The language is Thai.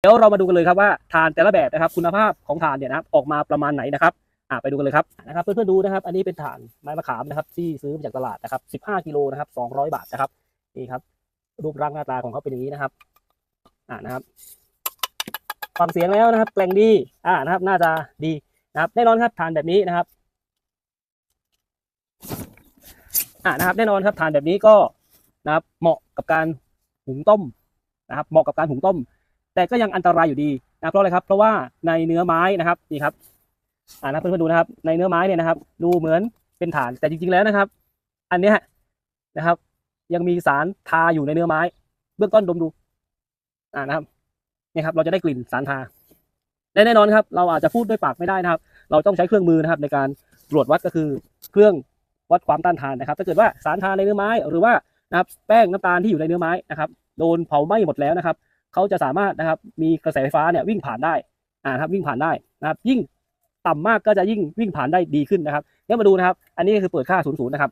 เดี๋ยวเรามาดูกันเลยครับว่าถ่านแต่ละแบบนะครับ คุณภาพของถ่านเนี่ยนะครับออกมาประมาณไหนนะครับอ่าไปดูกันเลยครับนะครับเพื่อนๆดูนะครับ อันนี้เป็นถ่านไม้มะขามนะครับ ที่ซื้อมาจากตลาดนะครับ 15 กิโลนะครับ 200 บาทนะครับนี่ครับ รูปร่างหน้าตาของเขาเป็นอย่างนี้นะครับ อ่านะครับฟังเสียงแล้วนะครับแกลงดีอ่านะครับ น่าจะดีนะครับแน่นอนครับถ่านแบบนี้นะครับอ่านะครับ แน่นอนครับถ่านแบบนี้ก็นะครับ เหมาะกับการหุงต้มนะครับ เหมาะกับการหุงต้ม แต่ก็ยังอันตรายอยู่ดีนะเพราะอะไรครับ เพราะว่าในเนื้อไม้นะครับนี่ครับอ่านะเพื่อนๆดูนะครับ ในเนื้อไม้เนี่ยนะครับ ดูเหมือนเป็นฐานแต่จริงๆแล้วนะครับ อันเนี้ยนะครับ ยังมีสารทาอยู่ในเนื้อไม้ เบื้องต้นดมดูอ่านะครับนี่ครับ เราจะได้กลิ่นสารทาและแน่นอนครับ เราอาจจะพูดด้วยปากไม่ได้นะครับ เราต้องใช้เครื่องมือนะครับ ในการตรวจวัดก็คือเครื่องวัดความต้านทานนะครับ ถ้าเกิดว่าสารทาในเนื้อไม้ หรือว่านะครับแป้งน้ำตาลที่อยู่ในเนื้อไม้นะครับ โดนเผาไหม้หมดแล้วนะครับ เขาจะสามารถนะครับมีกระแสไฟฟ้าเนี่ยวิ่งผ่านได้อ่านะครับวิ่งผ่านได้นะครับยิ่งต่ำมากก็จะยิ่งวิ่งผ่านได้ดีขึ้นนะครับเดี๋ยวมาดูนะครับ อันนี้คือเปิดค่า00นะครับ